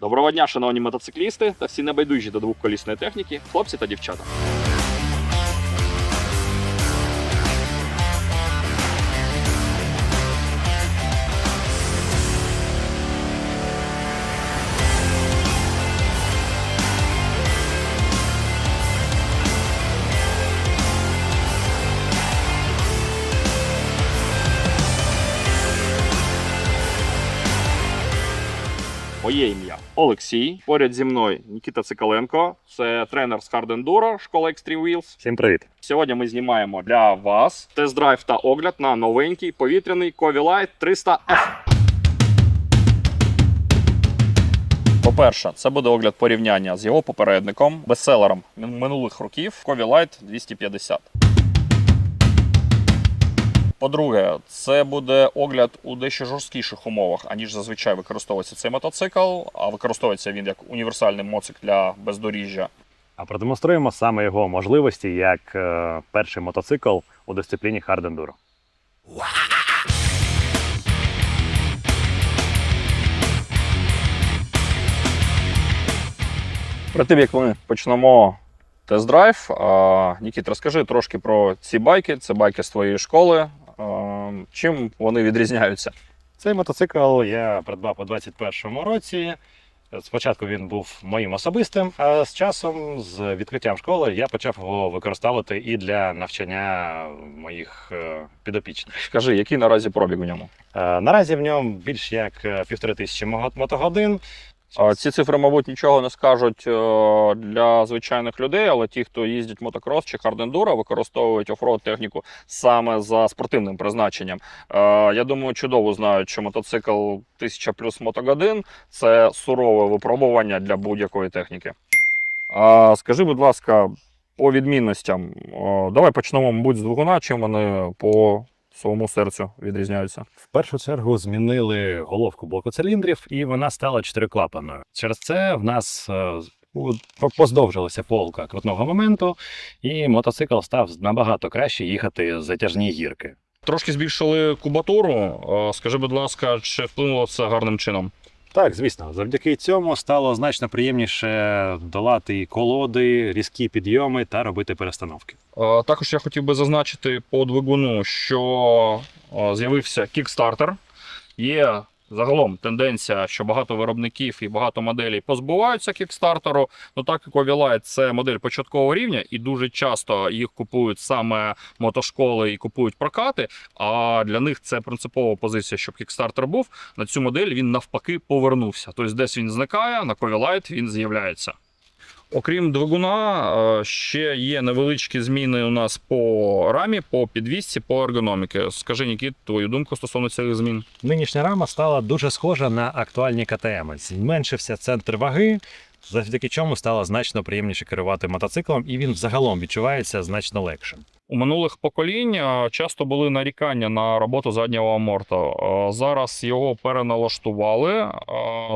Доброго дня, шановні мотоциклісти та всі небайдужі до двохколісної техніки, хлопці та дівчата. Моє ім'я Олексій. Поряд зі мною Нікіта Цикаленко. Це тренер з Hard Enduro, школа Extreme Wheels. Всім привіт! Сьогодні ми знімаємо для вас тест-драйв та огляд на новенький повітряний Covey Light 300F. По-перше, це буде огляд порівняння з його попередником, бестселером минулих років Light 250. По-друге, це буде огляд у дещо жорсткіших умовах, аніж зазвичай використовується цей мотоцикл, а використовується він як універсальний моцик для бездоріжжя. А продемонструємо саме його можливості як е, перший мотоцикл у дисципліні Hard Enduro. Перед тим як ми почнемо тест-драйв, Нікіт, розкажи трошки про ці байки. Це байки з твоєї школи. Чим вони відрізняються? Цей мотоцикл я придбав у 21-му році. Спочатку він був моїм особистим, а з часом, з відкриттям школи, я почав його використовувати і для навчання моїх е, підопічних. Скажи, який наразі пробіг у ньому? Е, Наразі в ньому більш як е, півтори тисячі мотогодин. Ці цифри, мабуть, нічого не скажуть е, для звичайних людей, але ті, хто їздять мотокрос чи хардендуро, використовують офроуд техніку саме за спортивним призначенням. Е, Я думаю, чудово знають, що мотоцикл 1000 плюс мотогодин це сурове випробування для будь-якої техніки. Скажи, будь ласка, по відмінностям. Давай почнемо, мабуть, з двигуна, чим вони по своєму серцю відрізняються. В першу чергу змінили головку блоку циліндрів, і вона стала чотириклапаною. Через це в нас е, у- поздовжилася полка крутного моменту, і мотоцикл став набагато краще їхати затяжні гірки. Трошки збільшили кубатуру. Е, Скажи, будь ласка, чи вплинуло це гарним чином? Так, звісно, завдяки цьому стало значно приємніше долати колоди, різкі підйоми та робити перестановки. Е, Також я хотів би зазначити по двигуну, що е, з'явився кікстартер. Є загалом тенденція, що багато виробників і багато моделей позбуваються кікстартеру. Ну так як Овілайт – це модель початкового рівня, і дуже часто їх купують саме мотошколи і купують прокати. А для них це принципова позиція, щоб кікстартер був. На цю модель він навпаки повернувся. Тобто, десь він зникає, на Ковілайт він з'являється. Окрім двигуна, е, ще є невеличкі зміни у нас по рамі, по підвісці, по ергономіки. Скажи, Нікіт, твою думку стосовно цих змін. Нинішня рама стала дуже схожа на актуальні КТМ. Зменшився центр ваги, завдяки чому стало значно приємніше керувати мотоциклом, і він взагалом відчувається значно легшим. У минулих поколінь часто були нарікання на роботу заднього аморту. Е, Зараз його переналаштували. Е,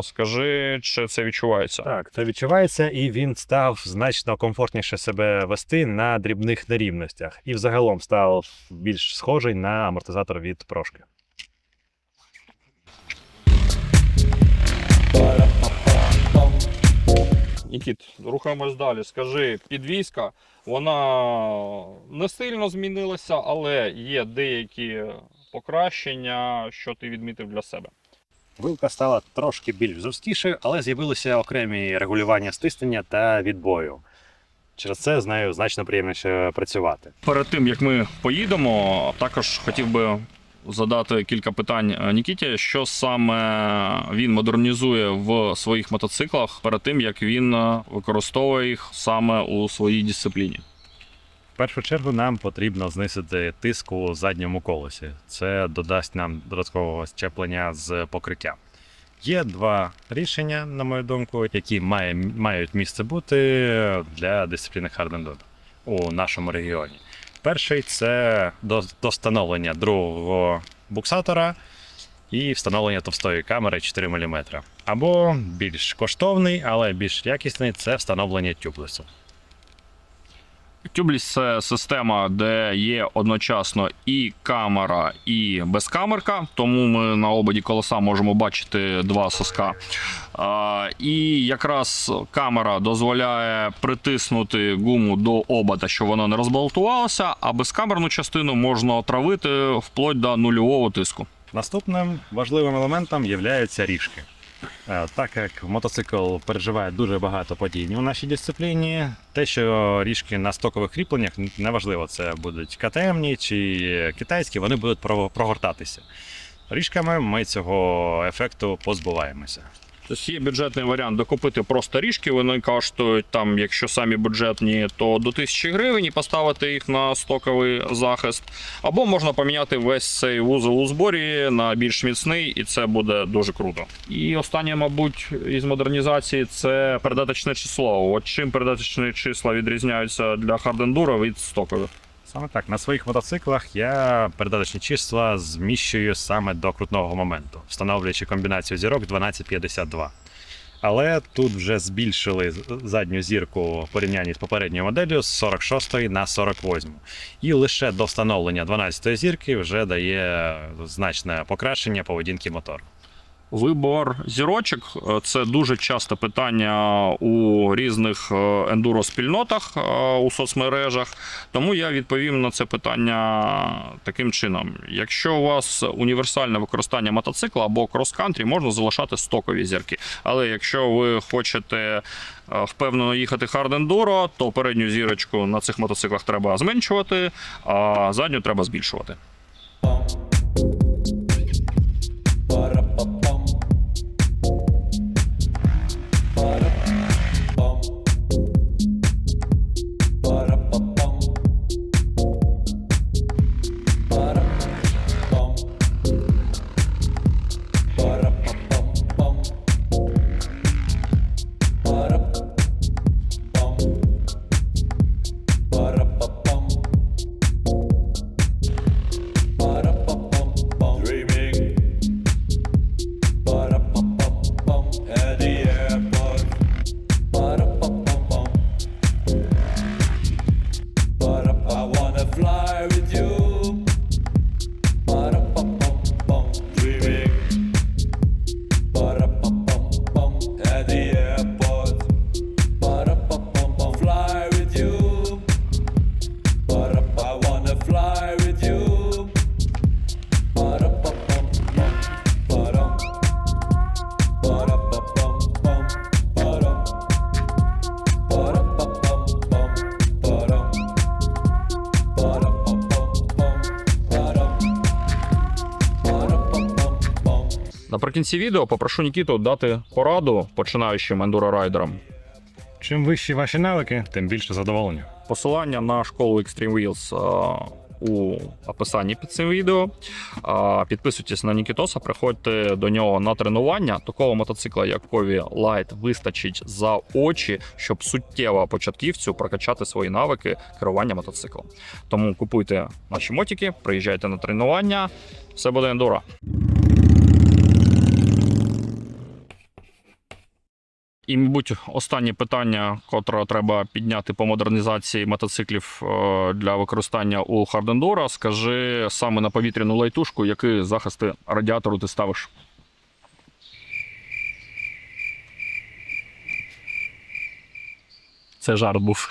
Скажи, чи це відчувається? Так, це відчувається, і він став значно комфортніше себе вести на дрібних нерівностях, і взагалом став більш схожий на амортизатор від прошки. Нікіт, рухаємось далі. Скажи, підвізка, вона не сильно змінилася, але є деякі покращення, що ти відмітив для себе. Вилка стала трошки більш жорсткішою, але з'явилися окремі регулювання стиснення та відбою. Через це з нею значно приємніше працювати. Перед тим як ми поїдемо, також хотів би задати кілька питань е, Нікіті, що саме він модернізує в своїх мотоциклах перед тим, як він е, використовує їх саме у своїй дисципліні. В першу чергу нам потрібно знизити тиск у задньому колесі. Це додасть нам додаткового щеплення з покриття. Є два рішення, на мою думку, які має, мають місце бути для дисципліни Hard у нашому регіоні. Перший це до- достановлення другого буксатора і встановлення товстої камери 4 мм. Або більш коштовний, але більш якісний це встановлення тюблесу. Тюбліс це система, де є одночасно і камера, і безкамерка, тому ми на ободі колеса можемо бачити два соска. А, і якраз камера дозволяє притиснути гуму до обода, щоб воно не розбалтувалося, а безкамерну частину можна отравити вплоть до нульового тиску. Наступним важливим елементом є ріжки. Е, Так як мотоцикл переживає дуже багато падінь у нашій дисципліні, те, що ріжки на стокових кріпленнях, неважливо, це будуть КТМні чи китайські, вони будуть прогортатися. Ріжками ми цього ефекту позбуваємося. Тобто є бюджетний варіант докупити просто ріжки, вони коштують там, якщо самі бюджетні, то до 1000 гривень і поставити їх на стоковий захист. Або можна поміняти весь цей вузол у зборі на більш міцний, і це буде дуже круто. І останнє, мабуть, із модернізації це передаточне число. От чим передаточні числа відрізняються для хардендура від стокових. Саме так, на своїх мотоциклах я передаточні числа зміщую саме до крутного моменту, встановлюючи комбінацію зірок 1252. Але тут вже збільшили задню зірку в порівнянні з попередньою моделлю з 46 на 48. І лише до встановлення 12 зірки вже дає значне покращення поведінки мотору. Вибор зірочок е, це дуже часте питання у різних е, ендуро-спільнотах е, у соцмережах. Тому я відповім на це питання таким чином: якщо у вас універсальне використання мотоцикла або крос-кантрі, можна залишати стокові зірки. Але якщо ви хочете впевнено їхати хард-ендуро, то передню зірочку на цих мотоциклах треба зменшувати, а задню треба збільшувати. Наприкінці відео попрошу Нікіту дати пораду починаючим ендуро-райдерам. Чим вищі ваші навики, тим більше задоволення. Посилання на школу Extreme Wheels а, у описанні під цим відео. А, Підписуйтесь на Нікітоса, приходьте до нього на тренування. Такого мотоцикла, як Кові Light, вистачить за очі, щоб суттєво початківцю прокачати свої навики керування мотоциклом. Тому купуйте наші мотики, приїжджайте на тренування. Все буде ендуро. І, мабуть, останнє питання, котре треба підняти по модернізації мотоциклів е, для використання у Хардендора, Скажи саме на повітряну лайтушку, які захисти радіатору ти ставиш. Це жарт був.